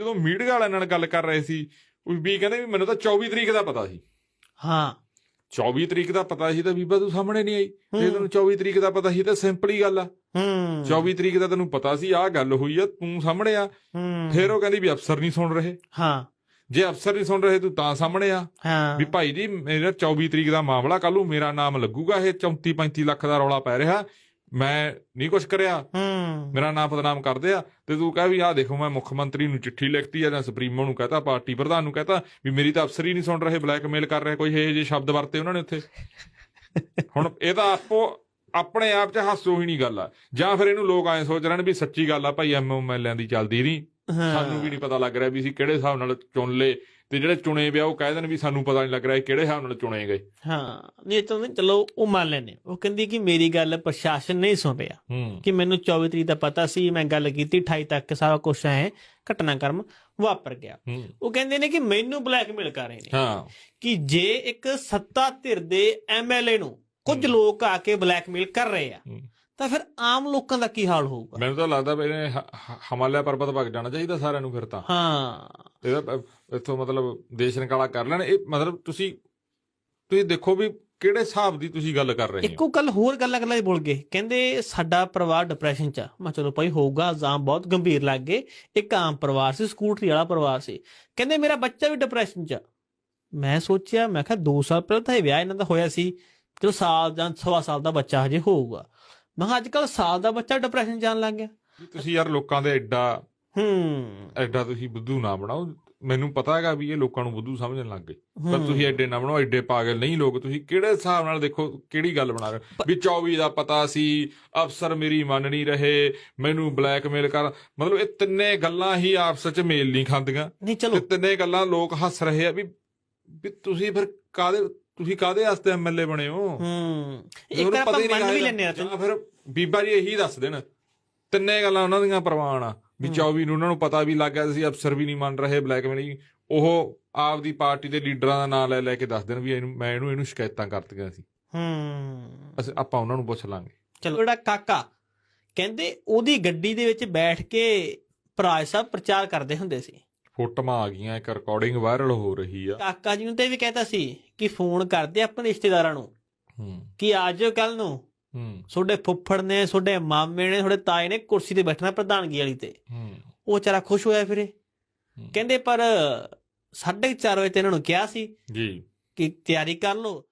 ਜਦੋਂ ਮੀਡੀਆ ਵਾਲਿਆਂ ਨਾਲ ਗੱਲ ਕਰ ਰਹੇ ਸੀ ਉਹ ਵੀ ਕਹਿੰਦੇ ਵੀ ਮੈਨੂੰ ਤਾਂ 24 ਤਰੀਕ ਦਾ ਪਤਾ ਸੀ। ਹਾਂ। 24 ਤਰੀਕ ਦਾ ਪਤਾ ਸੀ ਤਾਂ ਬੀਬਾ ਤੂੰ ਸਾਹਮਣੇ ਨਹੀਂ ਆਈ। ਜੇ। ਤੈਨੂੰ 24 ਤਰੀਕ ਦਾ ਪਤਾ ਸੀ ਤਾਂ ਸਿੰਪਲ ਹੀ ਗੱਲ ਆ। ਹੂੰ। 24 ਤਰੀਕ ਦਾ ਤੈਨੂੰ ਪਤਾ ਸੀ ਆਹ ਗੱਲ ਹੋਈ ਆ ਤੂੰ ਸਾਹਮਣੇ ਆ। ਹੂੰ। ਫਿਰ ਉਹ ਕਹਿੰਦੀ ਵੀ ਅਫਸਰ ਨਹੀਂ ਸੁਣ ਰਹੇ। ਹਾਂ। ਜੇ ਅਫਸਰ ਨਹੀਂ ਸੁਣ ਰਹੇ ਤੂੰ ਤਾਂ ਸਾਹਮਣੇ ਆ। ਵੀ ਭਾਈ ਜੀ ਮੇਰਾ 24 ਤਰੀਕ ਦਾ ਮਾਮਲਾ ਕੱਲ ਮੇਰਾ ਨਾਮ ਲੱਗੂਗਾ ਇਹ 34 35 ਲੱਖ ਦਾ ਰੌਲਾ ਪੈ ਰਿਹਾ। ਮੈਂ ਨਹੀਂ ਕੁਝ ਕਰਿਆ। ਹੂੰ। ਮੇਰਾ ਨਾਮ ਬਦਨਾਮ ਕਰਦੇ ਆ ਤੇ ਤੂੰ ਕਹਿ ਵੀ ਆਹ ਦੇਖੋ ਮੈਂ ਮੁੱਖ ਮੰਤਰੀ ਨੂੰ ਚਿੱਠੀ ਲਿਖਤੀ ਆ ਜਾਂ ਸੁਪਰੀਮੋ ਨੂੰ ਕਹਤਾ ਪਾਰਟੀ ਪ੍ਰਧਾਨ ਨੂੰ ਕਹਤਾ ਵੀ ਮੇਰੀ ਤਾਂ ਅਫਸਰ ਹੀ ਨਹੀਂ ਸੁਣ ਰਹੇ ਬਲੈਕਮੇਲ ਕਰ ਰਹੇ ਕੋਈ ਇਹ ਜਿਹੇ ਸ਼ਬਦ ਵਰਤੇ ਉਹਨਾਂ ਨੇ ਉੱਥੇ। ਹੁਣ ਇਹ ਤਾਂ ਆਪੋ ਆਪਣੇ ਆਪ 'ਚ ਹਾਸੋ ਹੀ ਨਹੀਂ ਗੱਲ ਆ। ਜਾਂ ਫਿਰ ਇਹਨੂੰ ਲੋਕ ਐਂ ਸੋਚ ਰਹੇ ਨੇ ਵੀ ਸੱਚੀ ਗੱਲ ਆ ਭਾਈ ਐਮਐਮਐਲਿਆਂ ਦੀ ਚੱਲਦੀ ਨਹੀਂ ਸਾਨੂੰ ਵੀ ਨਹੀਂ ਪਤਾ ਲੱਗ ਰਿਹਾ ਵੀ ਅਸੀਂ ਕਿਹੜੇ ਹਿਸਾਬ ਨਾਲ ਚੁਣ ਲਏ ਤੇ ਜਿਹੜੇ ਚੁਣੇ ਪਿਆ ਉਹ ਕਹਿ ਦੇਣ ਵੀ ਸਾਨੂੰ ਪਤਾ ਨਹੀਂ ਲੱਗ ਰਿਹਾ ਕਿਹੜੇ ਹਿਸਾਬ ਨਾਲ ਚੁਣੇ ਗਏ। ਹਾਂ ਨਹੀਂ ਤਾਂ ਚਲੋ ਉਹ ਮੰਨ ਲੈਨੇ ਉਹ ਕਹਿੰਦੀ ਕਿ ਮੇਰੀ ਗੱਲ ਪ੍ਰਸ਼ਾਸਨ ਨਹੀਂ ਸੁਣ ਰਿਹਾ। ਕਿ ਮੈਨੂੰ 24 ਤਰੀਕ ਦਾ ਪਤਾ ਸੀ ਮੈਂ ਗੱਲ ਕੀਤੀ 28 ਤੱਕ ਸਾਰਾ ਕੁਝ ਹੈ ਘਟਨਾਕ੍ਰਮ ਵਾਪਰ ਗਿਆ। ਉਹ ਕਹਿੰਦੇ ਨੇ ਕਿ ਮੈਨੂੰ ਬਲੈਕਮੇਲ ਕਰ ਰਹੇ ਨੇ। ਹਾਂ। ਕਿ ਜੇ ਇੱਕ ਸੱਤਾ ਧਿਰ ਦੇ ਐਮਐਲਏ ਨੂੰ ਕੁਝ ਲੋਕ ਆ ਕੇ ਬਲੈਕਮੇਲ ਕਰ ਰਹੇ ਆ। ਤਾਂ ਫਿਰ ਆਮ ਲੋਕਾਂ ਦਾ ਕੀ ਹਾਲ ਹੋਊਗਾ? ਮੈਨੂੰ ਤਾਂ ਲੱਗਦਾ ਵੀ ਇਹਨੇ ਹ- ਹ- ਹਿਮਾਲਿਆ ਪਰਬਤ ਭਗ ਜਾਣਾ ਚਾਹੀਦਾ ਸਾਰਿਆਂ ਨੂੰ ਫਿਰ ਤਾਂ। ਹਾਂ। ਇਹਦਾ ਇੱਥੋਂ ਮਤਲਬ ਦੇਸ਼ ਨਿਕਾਲਾ ਕਰ ਲੈਣ। ਇਹ ਮਤਲਬ ਤੁਸੀਂ ਤੁਸੀਂ ਦੇਖੋ ਵੀ ਕਿਹੜੇ ਹਿਸਾਬ ਦੀ ਤੁਸੀਂ ਗੱਲ ਕਰ ਰਹੇ ਹੋ। ਇੱਕੋ ਗੱਲ ਹੋਰ ਗੱਲਾਂ ਗੱਲਾਂ 'ਚ ਬੋਲ ਗਏ। ਕਹਿੰਦੇ ਸਾਡਾ ਪਰਿਵਾਰ ਡਿਪਰੈਸ਼ਨ 'ਚ ਆ। ਮੈਂ ਚਲੋ ਭਾਈ ਹੋਊਗਾ ਇਲਜ਼ਾਮ ਬਹੁਤ ਗੰਭੀਰ ਲੱਗ ਗਏ। ਇੱਕ ਆਮ ਪਰਿਵਾਰ ਸੀ ਸਕੂਟਰੀ ਵਾਲਾ ਪਰਿਵਾਰ ਸੀ। ਕਹਿੰਦੇ ਮੇਰਾ ਬੱਚਾ ਵੀ ਡਿਪਰੈਸ਼ਨ 'ਚ ਆ। ਮੈਂ ਸੋਚਿਆ ਮੈਂ ਕਿਹਾ 2 ਸਾਲ ਪਹਿਲਾਂ ਤਾਂ ਇਹ ਵਿਆਹ ਇਹਨਾਂ ਦਾ ਹੋਇਆ ਸੀ। ਚਲੋ ਸਾਲ ਜਾਂ ਸਵਾ ਸਾਲ ਦਾ ਬੱਚਾ ਹਜੇ ਹੋਊਗਾ। ਮੈਂ ਅੱਜ ਕੱਲ ਸਾਲ ਦਾ ਬੱਚਾ ਡਿਪਰੈਸ਼ਨ ਜਾਣ ਲੱਗ ਗਿਆ। ਤੁਸੀਂ ਯਾਰ ਲੋਕਾਂ ਦੇ ਐਡਾ ਹੂੰ। ਐਡਾ ਤੁਸੀਂ ਬੁੱਧੂ ਨਾ ਬਣਾਓ। ਮੈਨੂੰ ਪਤਾ ਹੈਗਾ ਵੀ ਇਹ ਲੋਕਾਂ ਨੂੰ ਬੁੱਧੂ ਸਮਝਣ ਲੱਗ ਗਏ। ਪਰ। ਤੁਸੀਂ ਐਡੇ ਨਾ ਬਣਾਓ ਐਡੇ ਪਾਗਲ ਨਹੀਂ ਲੋਕ। ਤੁਸੀਂ ਕਿਹੜੇ ਹਿਸਾਬ ਨਾਲ ਦੇਖੋ ਕਿਹੜੀ ਗੱਲ ਬਣਾ ਰਹੇ ਵੀ 24 ਦਾ ਪਤਾ ਸੀ ਅਫਸਰ ਮੇਰੀ ਮੰਨ ਨਹੀਂ ਰਹੇ ਮੈਨੂੰ ਬਲੈਕਮੇਲ ਕਰ। ਮਤਲਬ ਇਹ ਤਿੰਨੇ ਗੱਲਾਂ ਹੀ ਆਪਸ ਵਿੱਚ ਮੇਲ ਨਹੀਂ ਖਾਂਦੀਆਂ। ਨਹੀਂ ਤੇ ਚਲੋ ਤਿੰਨੇ ਗੱਲਾਂ ਲੋਕ ਹੱਸ ਰਹੇ ਆ ਵੀ ਵੀ ਤੁਸੀਂ ਫਿਰ ਕਾਦੇ ਤੁਸੀਂ ਕਾਦੇ ਵਾਸਤੇ ਐਮਐਲਏ ਬਣੇ ਹੋ? ਹੂੰ। ਇੱਕ ਤਾਂ ਆਪਾਂ ਮੰਨ ਵੀ। ਲੈਨੇ ਆ ਫਿਰ ਬੀਬਾ ਜੀ ਇਹੀ ਦੱਸ ਦੇਣ। ਤਿੰਨੇ ਗੱਲਾਂ ਉਹਨਾਂ ਦੀਆਂ ਪ੍ਰਵਾਨ ਆ ਵੀ ਹੂੰ। 24 ਨੂੰ ਉਹਨਾਂ ਨੂੰ ਪਤਾ ਵੀ ਲੱਗ ਗਿਆ ਸੀ ਅਫਸਰ ਵੀ ਨਹੀਂ ਮੰਨ ਰਹੇ ਬਲੈਕਮੇਲਿੰਗ ਉਹ ਆਪਦੀ ਪਾਰਟੀ ਦੇ ਲੀਡਰਾਂ ਦਾ ਨਾਮ ਲੈ ਲੈ ਕੇ ਦੱਸ ਦੇਣ ਵੀ ਇਹਨੂੰ ਮੈਂ ਇਹਨੂੰ ਇਹਨੂੰ ਸ਼ਿਕਾਇਤਾਂ ਕਰਤੀਆਂ ਸੀ। ਹੂੰ। ਅਸੀਂ ਆਪਾਂ ਉਹਨਾਂ ਨੂੰ ਪੁੱਛ ਲਾਂਗੇ। ਚਲੋ। ਜਿਹੜਾ ਕਾਕਾ ਕਹਿੰਦੇ ਉਹਦੀ ਗੱਡੀ ਦੇ ਵਿੱਚ ਬੈਠ ਕੇ ਭਰਾ ਸਾਹਿਬ ਪ੍ਰਚਾਰ ਕਰਦੇ ਹੁੰਦੇ ਸੀ। ਫੋਟੋਆਂ ਆ ਗਈਆਂ ਇੱਕ ਰਿਕਾਰਡਿੰਗ ਵਾਇਰਲ ਹੋ ਰਹੀ ਆ। ਕਾਕਾ ਜੀ ਨੂੰ ਤੇ ਵੀ ਕਹਿਤਾ ਸੀ ਕਿ ਫੋਨ ਕਰਦੇ ਆਪਣੇ ਰਿਸ਼ਤੇਦਾਰਾਂ ਨੂੰ। ਹੂੰ। ਕਿ ਆਜੋ ਕੱਲ ਨੂੰ। ਹੂੰ। ਤੁਹਾਡੇ ਫੁੱਫੜ ਨੇ ਤੁਹਾਡੇ ਮਾਮੇ ਨੇ ਤੁਹਾਡੇ ਤਾਏ ਨੇ ਕੁਰਸੀ ਤੇ ਬੈਠਣਾ ਪ੍ਰਧਾਨਗੀ ਵਾਲੀ ਤੇ। ਹੂੰ। ਉਹ ਵਿਚਾਰਾ ਖੁਸ਼ ਹੋਇਆ ਫਿਰੇ। ਕਹਿੰਦੇ ਪਰ 4:30 ਵਜੇ ਤੇ ਇਹਨਾਂ ਨੂੰ ਕਿਹਾ ਸੀ ਜੀ। ਕਿ ਤਿਆਰੀ ਕਰ ਲਓ।